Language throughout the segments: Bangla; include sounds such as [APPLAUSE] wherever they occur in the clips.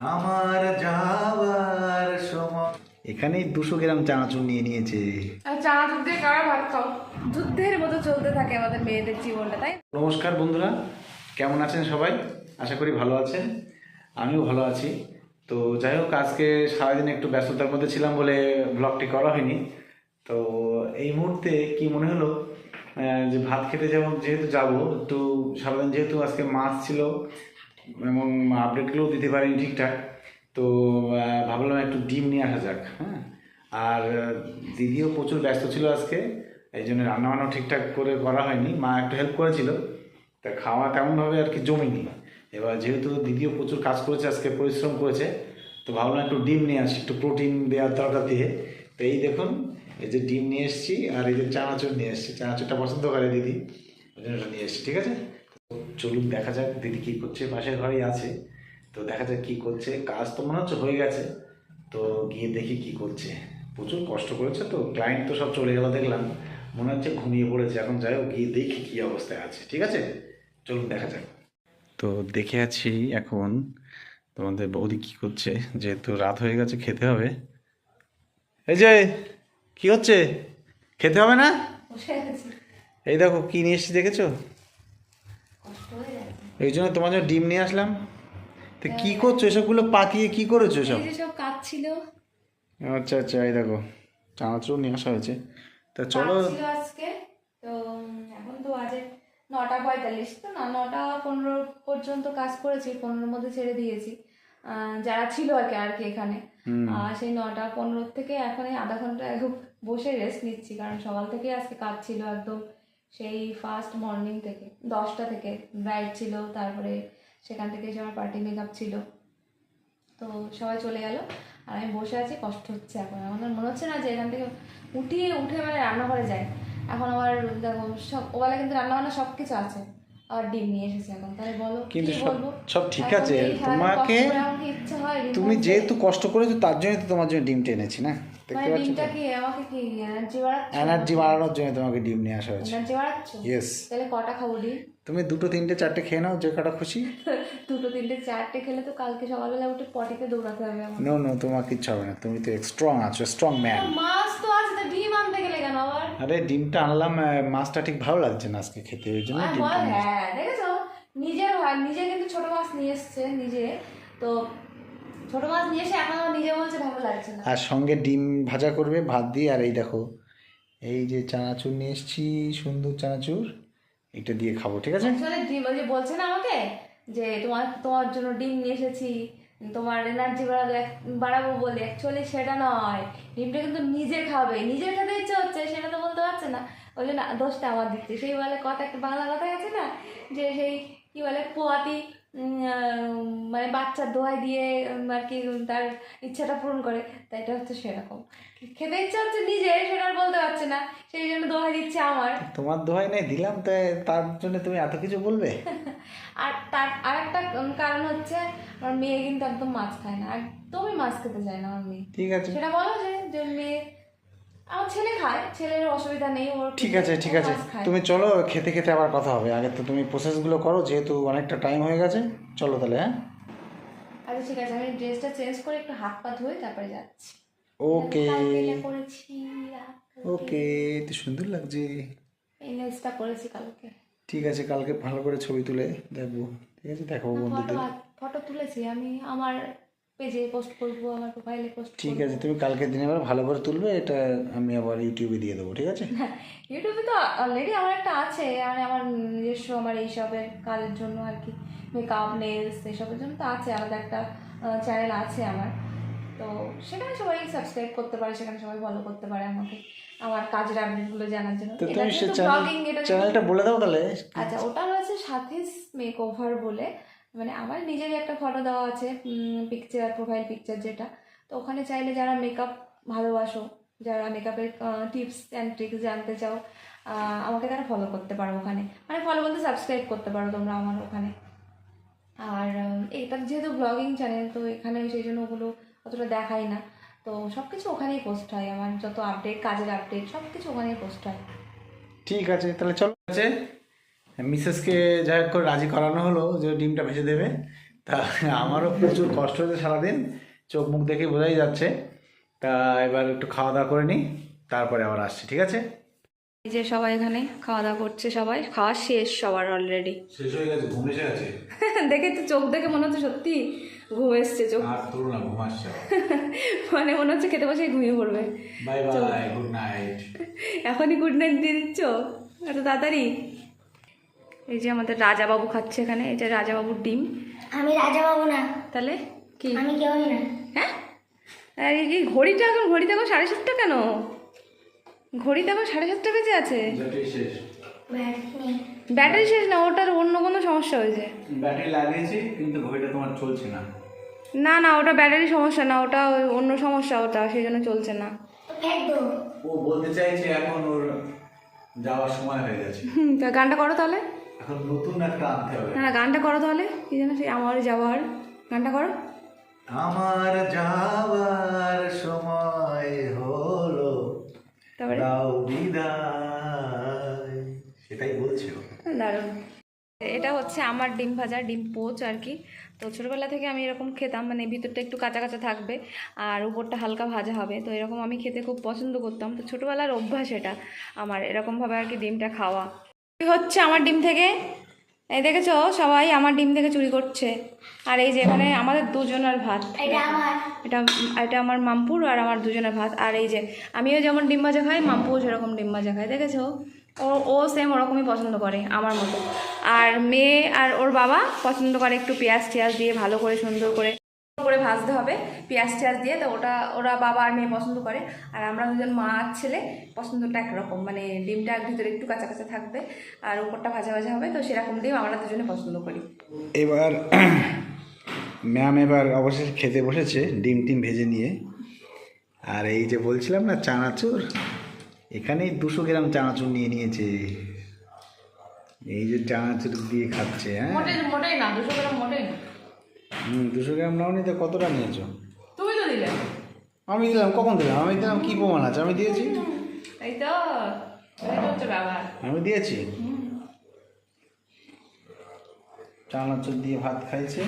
আমার যাওয়ার সময়। এখানেই দুশো গ্রাম চানাচুর নিয়ে নিয়েছে। আর চা দুধ দিয়ে কারা ভাত খাও? যুদ্ধের মতো চলতে থাকে আমাদের মেয়েদের জীবনটা তাই নমস্কার বন্ধুরা কেমন আছেন সবাই? আশা করি ভালো আছেন। আমিও ভালো আছি। তো যাই হোক আজকে সারাদিন একটু ব্যস্ততার মধ্যে ছিলাম বলে ব্লগটি করা হয়নি। তো এই মুহূর্তে কি মনে হলো যে ভাত খেতে যেমন যেহেতু যাব একটু সারাদিন যেহেতু আজকে মাছ ছিল এবং আপডেটগুলোও দিতে পারিনি ঠিকঠাক। তো ভাবলাম একটু ডিম নিয়ে আসা যাক হ্যাঁ? আর, দিদিও প্রচুর ব্যস্ত ছিল আজকে, এই জন্য রান্নাবান্নাও ঠিকঠাক করে করা হয়নি। মা একটু হেল্প করেছিল, তা খাওয়া তেমনভাবে আর কি জমিনি। এবার যেহেতু দিদিও প্রচুর কাজ করেছে, আজকে পরিশ্রম করেছে, তো ভাবলাম একটু ডিম নিয়ে আসি, একটু প্রোটিন দেওয়ার দরকার দিয়ে। তো এই দেখুন, এই যে ডিম নিয়ে এসেছি, আর এই যে চানাচুর নিয়ে এসেছি। চানাচুরটা পছন্দ করে দিদি, ওই জন্য নিয়ে এসেছি, ঠিক আছে? চলুন দেখা যাক দিদি কী করছে পাশের ঘরেই আছে। তো দেখা যাক কী করছে। কাজ তো মনে হচ্ছে হয়ে গেছে। তো গিয়ে দেখি কি করছে। প্রচুর কষ্ট করেছে তো ক্লায়েন্ট তো সব চলে গেল দেখলাম। মনে হচ্ছে ঘুমিয়ে পড়েছে। এখন যাই হোক গিয়ে দেখি কী অবস্থায় আছে। ঠিক আছে? চলুন দেখা যাক। তো দেখে আছি এখন তোমাদের বৌদি কি করছে। যেহেতু রাত হয়ে গেছে খেতে হবে। এই যে কি হচ্ছে? খেতে হবে না? এই দেখো কি নিয়ে এসেছি দেখেছ? এই জন্য তোমার জন্য ডিম নিয়ে আসলাম। তো কি করছ? এসবগুলো পাকিয়ে কি করেছ সব? সব কাজ ছিল আচ্ছা আচ্ছা এই দেখো চানাচুর নিয়ে আসা হয়েছে। তা চলো। আজকে। তো এখন তো বাজে নটা পঁয়তাল্লিশ। তো না নটা পনেরো পর্যন্ত কাজ করেছি পনেরোর মধ্যে ছেড়ে দিয়েছি। যারা ছিল আর কি আর কি এখানে। হুম। আর সেই নটা পনেরো থেকে এখন এই আধা ঘণ্টা বসে রেস্ট নিচ্ছি কারণ সকাল থেকে আজকে কাজ ছিল একদম। সেই ফার্স্ট মর্নিং থেকে দশটা থেকে ব্রাইড ছিল তারপরে সেখান থেকে এসে আমার পার্টি মেকআপ ছিল। তো সবাই চলে গেল আর আমি বসে আছি কষ্ট হচ্ছে এখন। আমার মনে হচ্ছে না যে এখান থেকে উঠিয়ে উঠে মানে রান্নাঘরে যায় এখন আমার দেখো সব ওবেলা কিন্তু রান্নাবান্না সব কিছু আছে। আবার ডিম নিয়ে এসেছে এখন। তাহলে বলো কিন্তু সব ঠিক আছে। তোমাকে হয় তুমি যেহেতু কষ্ট করেছ তার জন্যই তো তোমার জন্য ডিম টেনেছি না? দেখতে মানে পাচ্ছ তো? ডিমটা কি আমাকে কি এনার্জি বাড়াচ্ছ? এনার্জি বাড়ানোর জন্য তোমাকে ডিম নিয়ে আসা হয়েছে। এনার্জি বাড়াচ্ছ? ইয়েস তাহলে কটা খাব ডিম? তুমি দুটো তিনটে চারটে খেয়ে নাও যে কটা খুশি। [LAUGHS] দুটো তিনটে চারটে খেলে তো কালকে সকালবেলা উঠে পটিতে দৌড়াতে হবে আমার নো নো তোমার কিচ্ছু হবে না। তুমি তো স্ট্রং আছো স্ট্রং ম্যান মাছ তো আছে তা ডিম আনতে গেলে কেন আবার? আরে ডিমটা আনলাম মাছটা ঠিক ভালো লাগছে না আজকে খেতে ওই জন্য ডিমটা। হ্যাঁ দেখেছ? নিজের নিজে কিন্তু ছোট মাছ নিয়ে এসছে নিজে। তো ছোট মাছ নিয়ে এসে এখন নিজে বলছে ভালো লাগছে না। আর সঙ্গে ডিম ভাজা করবে ভাত দিয়ে আর এই দেখো এই যে চানাচুর নিয়ে এসেছি সুন্দর চানাচুর এটা দিয়ে খাব ঠিক আছে? আসলে ডিম ওই যে বলছে না আমাকে যে তোমার তোমার জন্য ডিম নিয়ে এসেছি তোমার এনার্জি বাড়াবো বাড়াবো বলে। অ্যাকচুয়ালি সেটা নয় ডিমটা কিন্তু নিজে খাবে। নিজের খেতে ইচ্ছে হচ্ছে সেটা তো বলতে পারছে না। ওই জন্য দোষটা আমার দিচ্ছে সেই বলে কথা একটা বাংলা কথা আছে না যে সেই কি বলে পোয়াতি মানে বাচ্চার দোয়াই দিয়ে আর কি তার ইচ্ছাটা পূরণ করে। তাই এটা হচ্ছে সেরকম। খেতে ইচ্ছা হচ্ছে নিজে সেটা আর বলতে পারছে না। সেই জন্য দোহাই দিচ্ছে আমার। তোমার দোহাই নেই দিলাম তো তার জন্য তুমি এত কিছু বলবে? [LAUGHS] আর তার আর একটা কারণ হচ্ছে আমার মেয়ে কিন্তু একদম মাছ খায় না। একদমই মাছ খেতে চায় না আমার মেয়ে। ঠিক আছে। সেটা বলো যে যে মেয়ে আমার ছেলে খায় ছেলের অসুবিধা নেই ওর ঠিক আছে ঠিক আছে। তুমি চলো খেতে খেতে আবার কথা হবে। আগে তো তুমি প্রসেসগুলো করো যেহেতু অনেকটা টাইম হয়ে গেছে। চলো তাহলে হ্যাঁ? আচ্ছা ঠিক আছে আমি ড্রেসটা চেঞ্জ করে একটু হাত পা ধুয়ে তারপরে যাচ্ছি। ওকে করেছি ওকে তো সুন্দর লাগছে। এই নেলসটা করেছি কালকে। ঠিক আছে কালকে ভালো করে ছবি তুলে দেখব। ঠিক আছে দেখাবো ফটো বন্ধুদের। ফটো তুলেছি আমি আমার পেজে পোস্ট করব আমার প্রোফাইলে পোস্ট ঠিক আছে তুমি কালকে দিনে আবার ভালো করে তুলবে এটা আমি আবার ইউটিউবে দিয়ে দেবো ঠিক আছে? ইউটিউবে তো অলরেডি আমার একটা আছে মানে আমার নিজস্ব আমার এইসবের কাজের জন্য আর কি মেকআপ নেলস এসবের জন্য তো আছে আলাদা একটা চ্যানেল আছে আমার। তো সেখানে সবাই সাবস্ক্রাইব করতে পারে সেখানে সবাই ফলো করতে পারে আমাকে আমার কাজের আপডেটগুলো জানার জন্য। তো এটা তুমি কিন্তু ব্লগিং এটা চ্যানেলটা বলে দাও তাহলে। আচ্ছা ওটা রয়েছে সাথীস মেক ওভার বলে। মানে আমার নিজেরই একটা ফটো দেওয়া আছে পিকচার প্রোফাইল পিকচার যেটা। তো ওখানে চাইলে যারা মেকআপ ভালোবাসো যারা মেকআপের টিপস অ্যান্ড ট্রিক্স জানতে চাও আমাকে তারা ফলো করতে পারো ওখানে। মানে ফলো বলতে সাবস্ক্রাইব করতে পারো তোমরা আমার ওখানে। আর এটা যেহেতু ব্লগিং চ্যানেল তো এখানে সেই জন্য ওগুলো অতটা দেখাই না। তো সব কিছু ওখানেই পোস্ট হয়। আমার যত আপডেট কাজের আপডেট সব কিছু ওখানেই পোস্ট হয়। ঠিক আছে তাহলে চলো। আছে মিসেসকে যাই হোক করে রাজি করানো হলো যে ডিমটা ভেজে দেবে। তা আমারও প্রচুর কষ্ট হয়েছে সারাদিন চোখ মুখ দেখে বোঝাই যাচ্ছে। তা এবার একটু খাওয়া দাওয়া করে নিই তারপরে আবার আসছি ঠিক আছে? এই যে সবাই এখানে খাওয়া দাওয়া করছে সবাই খাওয়া শেষ সবার অলরেডি শেষ হয়ে গেছে ঘুম এসে গেছে? [LAUGHS] দেখে তো চোখ দেখে মনে হচ্ছে সত্যি ঘুম এসছে চোখ। আর তোর না ঘুম আসছে [LAUGHS] মানে মনে হচ্ছে খেতে বসে ঘুমিয়ে পড়বে। বাই বাই গুড নাইট এখনই গুড নাইট দিয়ে দিচ্ছ? এত তাড়াতাড়ি? এই যে আমাদের রাজাবাবু খাচ্ছে এখানে এই যে রাজাবাবুর ডিম। আমি রাজা বাবু না। তাহলে কি? আমি কেউই না। হ্যাঁ? আর এই এই ঘড়িটা এখন ঘড়িতে এখন সাড়ে সাতটা কেন? ঘড়িতে এখন সাড়ে সাতটা বেজে আছে। ব্যাটারি শেষ। না ওটার অন্য কোনো সমস্যা হয়েছে। ব্যাটারি লাগিয়েছি কিন্তু ঘড়িটা তোমার চলছে না। না না ওটা ব্যাটারি সমস্যা না ওটা অন্য সমস্যা ওটা সেই জন্য চলছে না। ও বলতে চাইছে এখন ওর যাওয়ার সময় হয়ে গেছে। তা গানটা করো তাহলে। এখন নতুন একটা আনতে হবে। না গানটা করো তাহলে। কি যেন সেই আমার যাওয়ার। গানটা করো। আমার যাওয়ার সময় হলো। তারপরে? দাও বিদায়। সেটাই বলছে। দারুণ। এটা হচ্ছে আমার ডিম ভাজা ডিম পোচ আর কি। তো ছোটোবেলা থেকে আমি এরকম খেতাম মানে ভিতরটা একটু কাঁচা কাঁচা থাকবে আর উপরটা হালকা ভাজা হবে। তো এরকম আমি খেতে খুব পছন্দ করতাম। তো ছোটোবেলার অভ্যাস এটা আমার এরকমভাবে আর কি ডিমটা খাওয়া। চুরি হচ্ছে আমার ডিম থেকে। এই দেখেছ? সবাই আমার ডিম থেকে চুরি করছে। আর এই যে এখানে আমাদের দুজনের ভাত। এটা এটা এটা আমার মামপুর আর আমার দুজনের ভাত। আর এই যে আমিও যেমন ডিম ভাজা খাই মামপুও সেরকম ডিম ভাজা খাই দেখেছ? ও ও সেম ওরকমই পছন্দ করে আমার মতো। আর মেয়ে আর ওর বাবা পছন্দ করে একটু পেঁয়াজ টেয়াজ দিয়ে ভালো করে সুন্দর করে করে ভাজতে হবে পেঁয়াজ টেয়াজ দিয়ে তো ওটা ওরা বাবা আর মেয়ে পছন্দ করে। আর আমরা দুজন মা আর ছেলে পছন্দটা একরকম মানে ডিমটা ভিতরে একটু কাঁচা কাঁচা থাকবে আর উপরটা ভাজা ভাজা হবে তো সেরকম ডিম আমরা দুজনে পছন্দ করি। এবার [CLEARS THROAT] ম্যাম এবার অবশেষে খেতে বসেছে ডিম টিম ভেজে নিয়ে। আর এই যে বলছিলাম না চানাচুর? এখানেই দুশো গ্রাম চানাচুর নিয়ে নিয়েছে। এই যে চানাচুর দিয়ে খাচ্ছে হ্যাঁ? মোটেই না দুশো গ্রাম মোটেই না। দুশো গ্রাম নাও নি কতটা নিয়েছো? তুমি তো দিলে। আমি দিলাম কখন দিলাম? আমি দিলাম কি প্রমাণ আছে? আমি দিয়েছি? এই তো আমি দিয়েছি? চানাচুর দিয়ে ভাত খাইছে।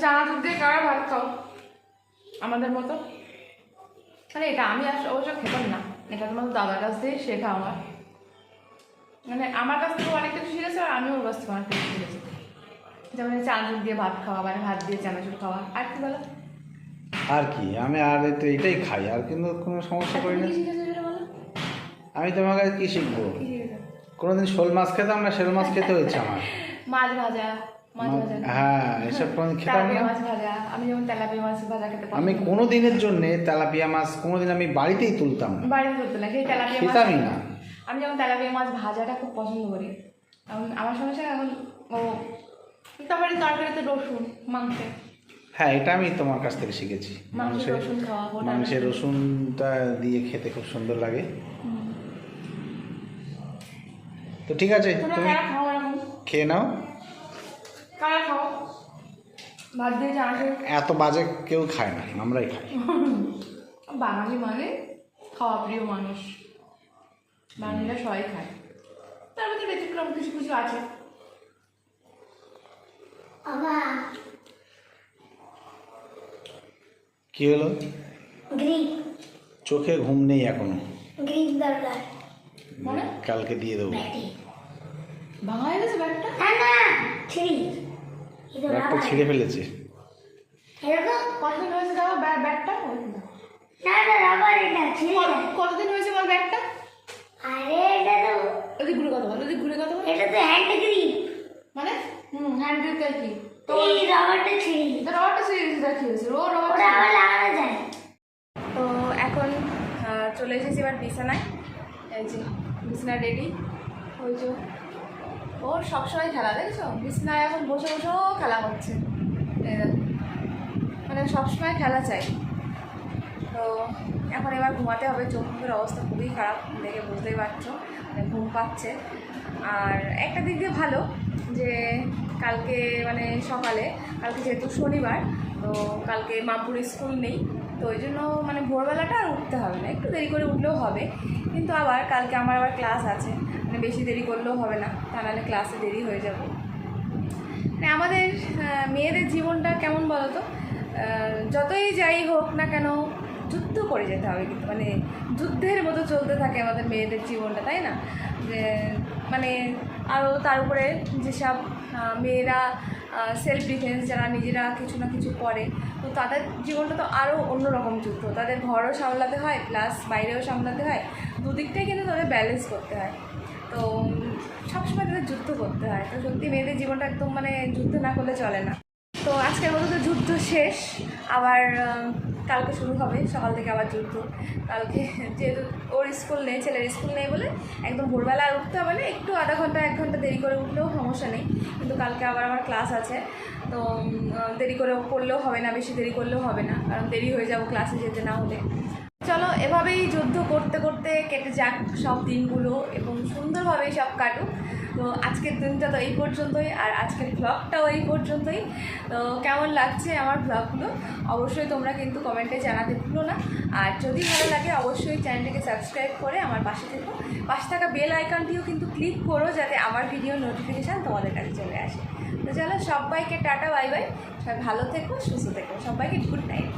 চানাচুর দিয়ে কারা ভাত খাও? আমাদের মতো? মানে এটা আমি আস- অবশ্য খেতাম না। এটা তোমার দাদার কাছ দিয়ে শেখা আমার। মানে আমার কাছ থেকে অনেক কিছু শিখেছে আর আমিও ওর কাছ থেকে অনেক কিছু শিখেছি। যেমন চানাচুর দিয়ে ভাত খাওয়া মানে ভাত দিয়ে চানাচুর খাওয়া। আর কি বলো? আর কি? আমি আর তো এটাই খাই আর কিন্তু কোনো সমস্যা করি না। আমি তোমার কাছে কী শিখব? কোনোদিন শোল মাছ খেতাম না শোল মাছ খেতে হয়েছে আমার। [LAUGHS] মাছ ভাজা মাছ হ্যাঁ এসব কোনোদিন [LAUGHS] খেতাম না। মাছ ভাজা আমি যেমন তেলাপিয়া মাছ ভাজা খেতে আমি কোনো দিনের জন্যে তেলাপিয়া মাছ কোনোদিন আমি বাড়িতেই তুলতাম না। বাড়িতে করতে না খেতামই না। আমি যেমন তেলাপিয়া মাছ ভাজাটা খুব পছন্দ করি এখন আমার সমস্যা এখন ও তারপরে তরকারিতে রসুন মাংসে। হ্যাঁ এটা আমি তোমার কাছ থেকে শিখেছি। মাংসের মাংসের রসুন খাওয়া মাংসের রসুনটা দিয়ে খেতে খুব সুন্দর লাগে। তো ঠিক আছে তুমি খেয়ে নাও। খাও? ভাত দিয়ে এত বাজে কেউ খায় না আমরাই খাই। বাঙালি মানে খাওয়া প্রিয় মানুষ। বাঙালিরা সবাই খায়। তার মধ্যে ব্যতিক্রম কিছু কিছু আছে। কি হলো? গ্রিক। চোখে ঘুম নেই এখনও। গ্রিক দরকার। মানে? কালকে দিয়ে দেবো। ব্যাটি বাঙালি গেছে ব্যাগটা ব্যাগটা ছিঁড়ে ফেলেছে। এরকম? কতদিন হয়েছে দাও ব্যাগ ব্যাগটা কতদিন হয়েছে আমার ব্যাগটা আরে এটা তো ওদিক ঘুরে কথা বল ঘুরে কথা বল। এটা তো হ্যান্ড গ্রিপ মানে? হুম হ্যান্ড ব্রেক কি? তো এই রাবারটা ছিড়ি এটা রবারটা ও রবার আবার লাগানো যায়। তো এখন চলে এসেছি এবার বিছানায়। এই যে বিছানা রেডি ওই যে ওর সবসময় খেলা দেখছ? বিছানায় এখন বসে বসেও খেলা করছে মানে সবসময় খেলা চাই। তো এখন এবার ঘুমাতে হবে, চোখ মুখের অবস্থা খুবই খারাপ দেখে বুঝতেই পারছ মানে ঘুম পাচ্ছে। আর একটা দিক দিয়ে ভালো যে কালকে মানে সকালে, কালকে যেহেতু শনিবার, তো কালকে মামপুর স্কুল নেই, তো ওই জন্য মানে ভোরবেলাটা আর উঠতে হবে না, একটু দেরি করে উঠলেও হবে। কিন্তু আবার কালকে আমার আবার ক্লাস আছে মানে বেশি দেরি করলেও হবে না, তা নাহলে ক্লাসে দেরি হয়ে যাবে। মানে আমাদের মেয়েদের জীবনটা কেমন বলো তো যতই যাই হোক না কেন যুদ্ধ করে যেতে হবে কিন্তু মানে যুদ্ধের মতো চলতে থাকে আমাদের মেয়েদের জীবনটা, তাই না? যে মানে আরও তার উপরে যেসব মেয়েরা সেলফ ডিফেন্স যারা নিজেরা কিছু না কিছু করে, তো তাদের জীবনটা তো আরও অন্যরকম যুদ্ধ। তাদের ঘরও সামলাতে হয় প্লাস বাইরেও সামলাতে হয়। দুদিকটাই কিন্তু তাদের ব্যালেন্স করতে হয়। তো, সবসময় তাদের যুদ্ধ করতে হয়। তো সত্যি মেয়েদের জীবনটা একদম মানে যুদ্ধ না করলে চলে না। তো আজকের মতো তো যুদ্ধ শেষ। আবার কালকে শুরু হবে। সকাল থেকে আবার যুদ্ধ। কালকে যেহেতু ওর স্কুল নেই, ছেলের স্কুল নেই বলে একদম ভোরবেলা আর উঠতে হবে না। একটু আধা ঘণ্টা, এক ঘণ্টা দেরি করে উঠলেও সমস্যা নেই। কিন্তু কালকে আবার আমার ক্লাস আছে। তো দেরি করে করলেও হবে না, বেশি দেরি করলেও হবে না। কারণ দেরি হয়ে যাব ক্লাসে যেতে না হলে। চলো, এভাবেই যুদ্ধ করতে করতে কেটে যাক সব দিনগুলো এবং সুন্দরভাবেই সব কাটুক। তো আজকের দিনটা তো এই পর্যন্তই, আর আজকের ব্লগটাও এই পর্যন্তই। তো কেমন লাগছে আমার ব্লগগুলো অবশ্যই তোমরা কিন্তু কমেন্টে জানাতে ভুলো না। আর যদি ভালো লাগে, অবশ্যই চ্যানেলটিকে সাবস্ক্রাইব করে আমার পাশে থেকো। পাশে থাকা বেল আইকনটিও কিন্তু ক্লিক করো যাতে আমার ভিডিও নোটিফিকেশান তোমাদের কাছে চলে আসে। তো চলো সবাইকে টাটা বাই বাই সবাই ভালো থেকো, সুস্থ থেকো। সবাইকে গুড নাইট